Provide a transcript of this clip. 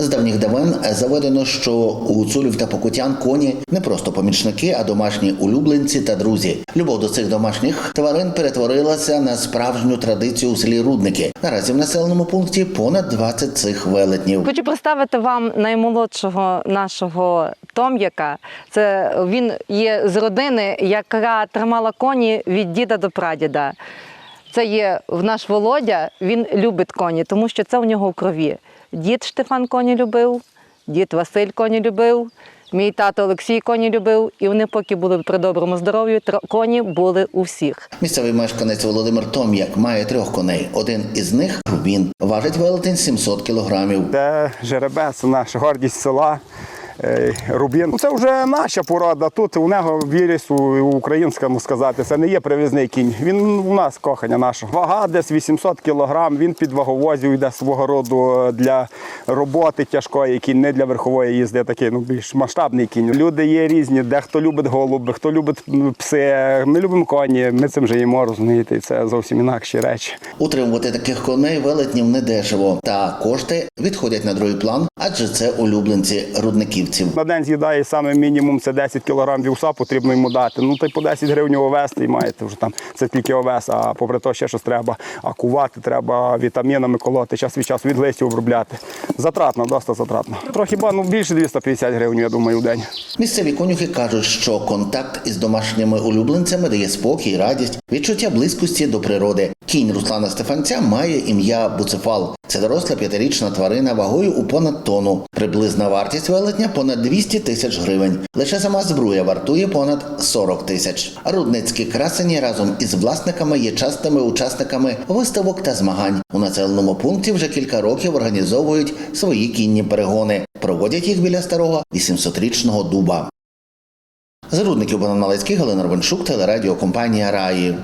З давніх давен заведено, що у гуцулів та покутян коні не просто помічники, а домашні улюбленці та друзі. Любов до цих домашніх тварин перетворилася на справжню традицію у селі Рудники. Наразі в населеному пункті понад 20 цих велетнів. Хочу представити вам наймолодшого нашого Том'яка. Це він є з родини, яка тримала коні від діда до прадіда. Це є в наш Володя. Він любить коні, тому що це у нього в крові. Дід Штефан коні любив, дід Василь коні любив. Мій тато Олексій коні любив, і вони, поки були при доброму здоров'ю, тро- коні були у всіх. Місцевий мешканець Володимир Том'як має трьох коней. Один із них він важить велетень 700 кілограмів. Це жеребець, наша гордість села. Е, Рубін. Це вже наша порода. Тут у нього віріс у українському сказати. Це не є привізний кінь. Він у нас кохання нашого. Вага десь 800 кілограм. Він під ваговозів йде свого роду для роботи тяжкої кінь, не для верхової їзди. Такий ну більш масштабний кінь. Люди є різні. Дехто любить голуби, хто любить пси. Ми любимо коні. Ми цим живемо, розумієте, це зовсім інакші речі. Утримувати таких коней велетнів недешево, та кошти відходять на другий план, адже це улюбленці рудниківців. На день з'їдає саме мінімум це 10 кг вівса, потрібно йому дати. Ну, й по 10 гривень овес і маєте вже там. Це тільки овес, а попри то ще щось треба акувати, треба вітамінами колоти, час від часу від листів обробляти. Затратно, досить затратно. Трохи ба, ну більше 250 гривень, я думаю, в день. Місцеві конюхи кажуть, що контакт із домашніми улюбленцями дає спокій, радість, відчуття близькості до природи. Кінь Руслана Стефанця має ім'я Буцефал. Це доросла п'ятирічна тварина вагою у понад тонну. Приблизна вартість велетня понад 200 тисяч гривень. Лише сама збруя вартує понад 40 тисяч. Рудницькі красені разом із власниками є частими учасниками виставок та змагань. У населеному пункті вже кілька років організовують свої кінні перегони. Проводять їх біля старого 800-річного дуба. З рудників Богдан Малецький, Галина Рванчук, телерадіокомпанія Раї.